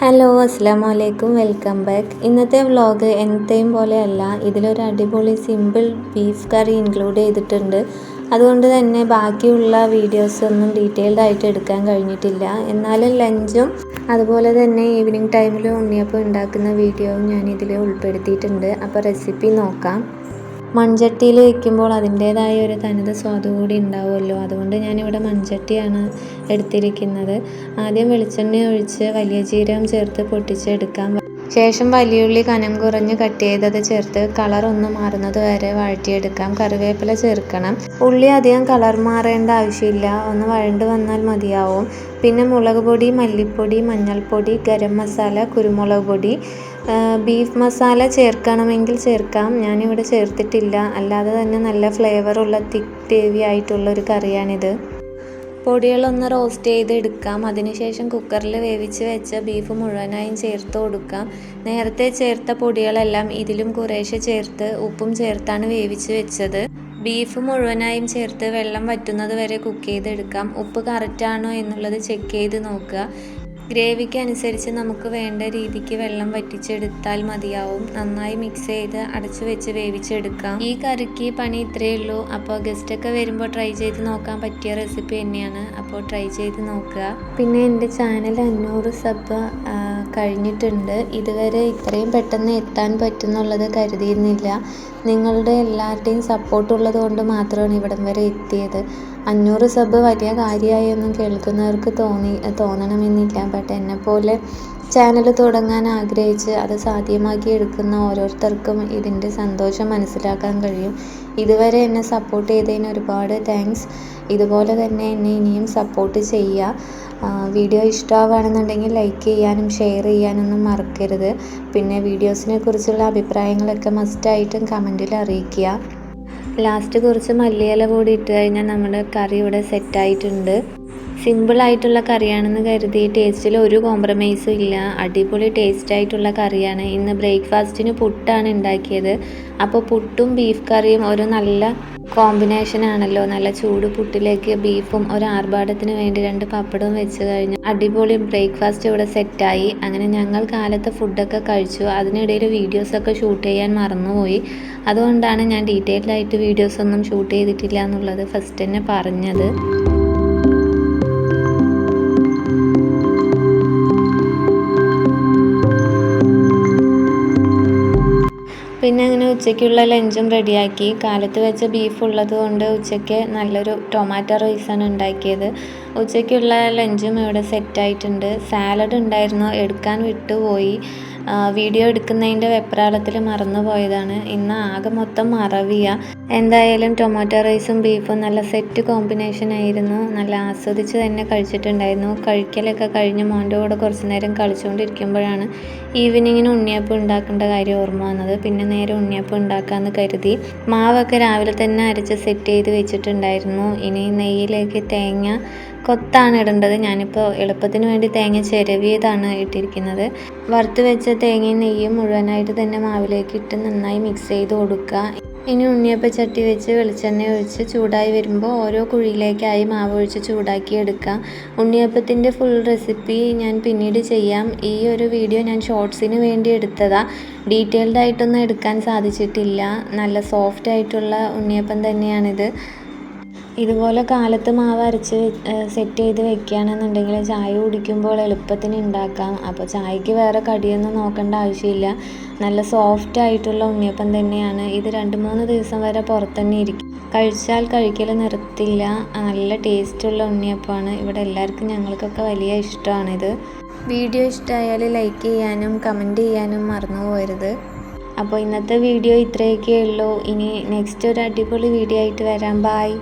Hello അസ്സാം വലൈക്കും welcome back ഇന്നത്തെ വ്ളോഗ് എന്നത്തെയും പോലെയല്ല. ഇതിലൊരു അടിപൊളി സിമ്പിൾ ബീഫ് കറി ഇൻക്ലൂഡ് ചെയ്തിട്ടുണ്ട്. അതുകൊണ്ട് തന്നെ ബാക്കിയുള്ള വീഡിയോസ് ഒന്നും ഡീറ്റെയിൽഡ് ആയിട്ട് എടുക്കാൻ കഴിഞ്ഞിട്ടില്ല. എന്നാലും ലഞ്ചും അതുപോലെ തന്നെ ഈവനിങ് ടൈമിൽ ഉണ്ണിയപ്പം ഉണ്ടാക്കുന്ന വീഡിയോയും ഞാൻ ഇതിൽ ഉൾപ്പെടുത്തിയിട്ടുണ്ട്. അപ്പോൾ റെസിപ്പി നോക്കാം. മൺചട്ടിയിൽ വെക്കുമ്പോൾ അതിന്റേതായ ഒരു തനത് സ്വാദ് കൂടി ഉണ്ടാവുമല്ലോ. അതുകൊണ്ട് ഞാനിവിടെ മൺചട്ടിയാണ് എടുത്തിരിക്കുന്നത്. ആദ്യം വെളിച്ചെണ്ണ ഒഴിച്ച് വലിയ ജീരകം ചേർത്ത് പൊട്ടിച്ചെടുക്കാം ശേഷം വലിയുള്ളി കനം കുറഞ്ഞ് കട്ട് ചെയ്തത് ചേർത്ത് കളർ ഒന്ന് മാറുന്നത് വരെ വഴറ്റിയെടുക്കാം. കറിവേപ്പില ചേർക്കണം. ഉള്ളി അധികം കളർ മാറേണ്ട ആവശ്യമില്ല. ഒന്ന് വഴണ്ട് വന്നാൽ മതിയാവും. പിന്നെ മുളക് പൊടി മല്ലിപ്പൊടി മഞ്ഞൾപ്പൊടി ഗരം മസാല കുരുമുളക് പൊടി ബീഫ് മസാല ചേർക്കണമെങ്കിൽ ചേർക്കാം. ഞാനിവിടെ ചേർത്തിട്ടില്ല. അല്ലാതെ തന്നെ നല്ല ഫ്ലേവറുള്ള തിക്ക് ഗ്രേവി ആയിട്ടുള്ള ഒരു കറിയാണിത്. പൊടികളൊന്ന് റോസ്റ്റ് ചെയ്ത് എടുക്കാം അതിനുശേഷം കുക്കറിൽ വേവിച്ച് വെച്ച ബീഫ് മുഴുവനായും ചേർത്ത് കൊടുക്കാം. നേരത്തെ ചേർത്ത പൊടികളെല്ലാം ഇതിലും കുറേശ്ശെ ചേർത്ത് ഉപ്പും ചേർത്താണ് വേവിച്ച് വെച്ചത്. ബീഫ് മുഴുവനായും ചേർത്ത് വെള്ളം വറ്റുന്നത് വരെ കുക്ക് ചെയ്തെടുക്കാം. ഉപ്പ് കറക്റ്റാണോ എന്നുള്ളത് ചെക്ക് ചെയ്ത് നോക്കുക. ഗ്രേവിക്ക് അനുസരിച്ച് നമുക്ക് വേണ്ട രീതിക്ക് വെള്ളം വറ്റിച്ചെടുത്താൽ മതിയാവും. നന്നായി മിക്സ് ചെയ്ത് അടച്ചു വെച്ച് വേവിച്ചെടുക്കാം. ഈ കറിക്ക് പണി ഇത്രയേ ഉള്ളൂ. അപ്പോൾ ഗസ്റ്റൊക്കെ വരുമ്പോൾ ട്രൈ ചെയ്ത് നോക്കാൻ പറ്റിയ റെസിപ്പി തന്നെയാണ്. അപ്പോൾ ട്രൈ ചെയ്ത് നോക്കുക. പിന്നെ എന്റെ ചാനൽ അഞ്ഞൂറ് സബ് കഴിഞ്ഞിട്ടുണ്ട്. ഇതുവരെ ഇത്രയും പെട്ടെന്ന് എത്താൻ പറ്റുന്നുള്ളത് കരുതിയിരുന്നില്ല. നിങ്ങളുടെ എല്ലാവരുടെയും സപ്പോർട്ട് ഉള്ളത് കൊണ്ട് മാത്രമാണ് ഇവിടം വരെ എത്തിയത്. അഞ്ഞൂറ് സബ് വലിയ കാര്യമായൊന്നും കേൾക്കുന്നവർക്ക് തോന്നി തോന്നണമെന്നില്ല. ബട്ട് എന്നെപ്പോലെ ചാനൽ തുടങ്ങാൻ ആഗ്രഹിച്ച് അത് സാധ്യമാക്കി എടുക്കുന്ന ഓരോരുത്തർക്കും ഇതിന്റെ സന്തോഷം മനസ്സിലാക്കാൻ കഴിയും. ഇതുവരെ എന്നെ സപ്പോർട്ട് ചെയ്തതിന് ഒരുപാട് താങ്ക്സ് ഇതുപോലെ തന്നെ എന്നെ ഇനിയും സപ്പോർട്ട് ചെയ്യുക. വീഡിയോ ഇഷ്ടമാവുകയാണെന്നുണ്ടെങ്കിൽ ലൈക്ക് ചെയ്യാനും ഷെയർ ചെയ്യാനൊന്നും മറക്കരുത്. പിന്നെ വീഡിയോസിനെ കുറിച്ചുള്ള അഭിപ്രായങ്ങളൊക്കെ മസ്റ്റായിട്ടും കമന്റിൽ അറിയിക്കുക. ലാസ്റ്റ് കുറച്ച് മല്ലിയില കൂടി ഇട്ട് കഴിഞ്ഞാൽ നമ്മുടെ കറി ഇവിടെ സെറ്റായിട്ടുണ്ട് സിമ്പിളായിട്ടുള്ള കറിയാണെന്ന് കരുതി ടേസ്റ്റിൽ ഒരു കോംപ്രമൈസും ഇല്ല. അടിപൊളി ടേസ്റ്റ് ആയിട്ടുള്ള കറിയാണ്. ഇന്ന് ബ്രേക്ക്ഫാസ്റ്റിന് പുട്ടാണ് ഉണ്ടാക്കിയത്. അപ്പോൾ പുട്ടും ബീഫ് കറിയും ഒരു നല്ല കോമ്പിനേഷൻ ആണല്ലോ. നല്ല ചൂട് പുട്ടിലേക്ക് ബീഫും ഒരു ആർഭാടത്തിന് വേണ്ടി രണ്ട് പപ്പടവും വെച്ച് കഴിഞ്ഞു. അടിപൊളി ബ്രേക്ക്ഫാസ്റ്റ് ഇവിടെ സെറ്റായി അങ്ങനെ ഞങ്ങൾ കാലത്ത് ഫുഡൊക്കെ കഴിച്ചു. അതിനിടയിൽ വീഡിയോസൊക്കെ ഷൂട്ട് ചെയ്യാൻ മറന്നുപോയി. അതുകൊണ്ടാണ് ഞാൻ ഡീറ്റെയിൽഡ് ആയിട്ട് വീഡിയോസ് ഒന്നും ഷൂട്ട് ചെയ്തിട്ടില്ല എന്നുള്ളത് ഫസ്റ്റ് തന്നെ പറഞ്ഞത്. പിന്നെ അങ്ങനെ ഉച്ചയ്ക്കുള്ള ലഞ്ചും റെഡിയാക്കി. കാലത്ത് വെച്ച ബീഫ് ഉള്ളത് കൊണ്ട് ഉച്ചയ്ക്ക് നല്ലൊരു ടൊമാറ്റോ റൈസാണ് ഉണ്ടാക്കിയത്. ഉച്ചയ്ക്കുള്ള ലഞ്ചും ഇവിടെ സെറ്റായിട്ടുണ്ട് സാലഡ് ഉണ്ടായിരുന്നു. എടുക്കാൻ വിട്ടുപോയി. വീഡിയോ എടുക്കുന്നതിന്റെ വെപ്രാളത്തിൽ മറന്നു പോയതാണ് ഇന്ന് ആകെ മൊത്തം മറവിയ. എന്തായാലും ടൊമാറ്റോ റൈസും ബീഫും നല്ല സെറ്റ് കോമ്പിനേഷൻ ആയിരുന്നു. നല്ല ആസ്വദിച്ച് തന്നെ കഴിച്ചിട്ടുണ്ടായിരുന്നു. കഴിക്കലൊക്കെ കഴിഞ്ഞ് മോന്റെ കൂടെ കുറച്ച് നേരം കളിച്ചുകൊണ്ടിരിക്കുമ്പോഴാണ് ഈവനിങ്ങിന് ഉണ്ണിയപ്പം ഉണ്ടാക്കേണ്ട കാര്യം ഓർമ്മ വന്നത്. പിന്നെ നേരെ ഉണ്ണിയപ്പം ഉണ്ടാക്കാമെന്ന് കരുതി മാവൊക്കെ രാവിലെ തന്നെ അരച്ച് സെറ്റ് ചെയ്ത് വെച്ചിട്ടുണ്ടായിരുന്നു. ഇനി നെയ്യിലേക്ക് തേങ്ങ കൊത്താണ് ഇടേണ്ടത്. ഞാനിപ്പോൾ എളുപ്പത്തിന് വേണ്ടി തേങ്ങ ചിരവിയതാണ് ഇട്ടിരിക്കുന്നത്. വറുത്ത് വെച്ച തേങ്ങയും നെയ്യും മുഴുവനായിട്ട് തന്നെ മാവിലേക്ക് ഇട്ട് നന്നായി മിക്സ് ചെയ്ത് കൊടുക്കുക. ഇനി ഉണ്ണിയപ്പ ചട്ടി വെച്ച് വെളിച്ചെണ്ണ ഒഴിച്ച് ചൂടായി വരുമ്പോൾ ഓരോ കുഴിയിലേക്കായി മാവ് ഒഴിച്ച് ചൂടാക്കി എടുക്കാം. ഉണ്ണിയപ്പത്തിന്റെ ഫുൾ റെസിപ്പി ഞാൻ പിന്നീട് ചെയ്യാം. ഈ ഒരു വീഡിയോ ഞാൻ ഷോർട്സിന് വേണ്ടി എടുത്തതാണ് ഡീറ്റെയിൽഡ് ആയിട്ടൊന്നും എടുക്കാൻ സാധിച്ചിട്ടില്ല. നല്ല സോഫ്റ്റ് ആയിട്ടുള്ള ഉണ്ണിയപ്പം തന്നെയാണിത്. ഇതുപോലെ കാലത്ത് മാവ് അരച്ച് സെറ്റ് ചെയ്ത് വെക്കുകയാണെന്നുണ്ടെങ്കിൽ ചായ കുടിക്കുമ്പോൾ എളുപ്പത്തിന് ഉണ്ടാക്കാം. അപ്പോൾ ചായക്ക് വേറെ കടിയൊന്നും നോക്കേണ്ട ആവശ്യമില്ല. നല്ല സോഫ്റ്റ് ആയിട്ടുള്ള ഉണ്ണിയപ്പം തന്നെയാണ്. ഇത് രണ്ട് മൂന്ന് ദിവസം വരെ പുറത്തുതന്നെ ഇരിക്കും. കഴിച്ചാൽ കഴിക്കൽ നിർത്തില്ല. നല്ല ടേസ്റ്റുള്ള ഉണ്ണിയപ്പമാണ്. ഇവിടെ എല്ലാവർക്കും ഞങ്ങൾക്കൊക്കെ വലിയ ഇഷ്ടമാണിത്. വീഡിയോ ഇഷ്ടമായാൽ ലൈക്ക് ചെയ്യാനും കമന്റ് ചെയ്യാനും മറന്നു പോരുത് അപ്പോൾ ഇന്നത്തെ വീഡിയോ ഇത്രയൊക്കെ ഉള്ളൂ. ഇനി നെക്സ്റ്റ് ഒരു അടിപൊളി വീഡിയോ ആയിട്ട് വരാം. ബായ്